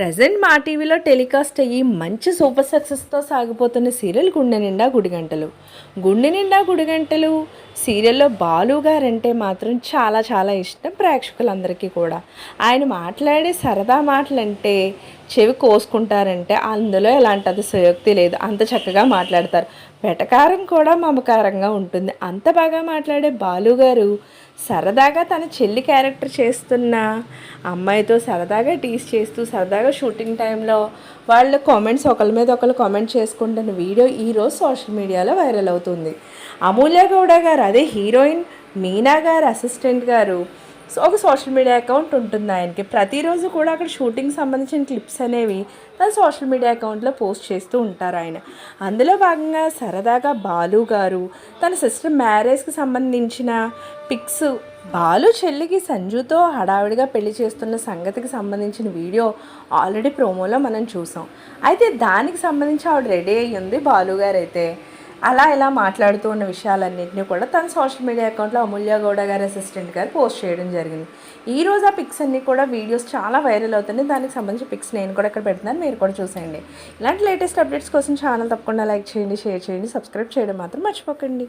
Present మా టీవీలో telecast అయ్యి మంచి సూపర్ సక్సెస్తో సాగిపోతున్న సీరియల్ గుండె నిండా గుడిగంటలు. గుండె నిండా గుడిగంటలు. సీరియల్లో బాలు గారంటే మాత్రం చాలా చాలా ఇష్టం ప్రేక్షకులందరికీ కూడా. ఆయన మాట్లాడే సరదా మాటలంటే చెవి కోసుకుంటారంటే అందులో ఎలాంటి అది సుయోక్తి లేదు. అంత చక్కగా మాట్లాడతారు. వెటకారం కూడా మమకారంగా ఉంటుంది. అంత బాగా మాట్లాడే బాలు గారు సరదాగా తన చెల్లి క్యారెక్టర్ చేస్తున్న అమ్మాయితో సరదాగా టీస్ చేస్తూ సరదాగా షూటింగ్ టైంలో వాళ్ళ కామెంట్స్ ఒకరి మీద ఒకరు కామెంట్ చేసుకుంటున్న వీడియో ఈరోజు సోషల్ మీడియాలో వైరల్ అవుతుంది. అమూల్య గౌడ గారు అదే హీరోయిన్ మీనా గారు అసిస్టెంట్ గారు ఒక సోషల్ మీడియా అకౌంట్ ఉంటుంది ఆయనకి. ప్రతిరోజు కూడా అక్కడ షూటింగ్ సంబంధించిన క్లిప్స్ అనేవి తన సోషల్ మీడియా అకౌంట్లో పోస్ట్ చేస్తూ ఉంటారు ఆయన. అందులో భాగంగా సరదాగా బాలు గారు తన సిస్టర్ మ్యారేజ్కి సంబంధించిన పిక్స్ బాలు చెల్లికి సంజుతో హడావిడిగా పెళ్ళి చేస్తున్న సంగతికి సంబంధించిన వీడియో ఆల్రెడీ ప్రోమోలో మనం చూసాం. అయితే దానికి సంబంధించి ఆవిడ రెడీ అయ్యింది బాలు గారు అయితే అలా ఇలా మాట్లాడుతూ ఉన్న విషయాలన్నింటినీ కూడా తన సోషల్ మీడియా అకౌంట్లో అమూల్య గౌడ గారి అసిస్టెంట్ గారు పోస్ట్ చేయడం జరిగింది. ఈ రోజు ఆ పిక్స్ అన్నీ కూడా వీడియోస్ చాలా వైరల్ అవుతున్నాయి. దానికి సంబంధించిన పిక్స్ నేను కూడా ఇక్కడ పెడుతున్నాను. మీరు కూడా చూసేయండి. ఇలాంటి లేటెస్ట్ అప్డేట్స్ కోసం ఛానల్ తప్పకుండా లైక్ చేయండి షేర్ చేయండి సబ్స్క్రైబ్ చేయడం మాత్రం మర్చిపోకండి.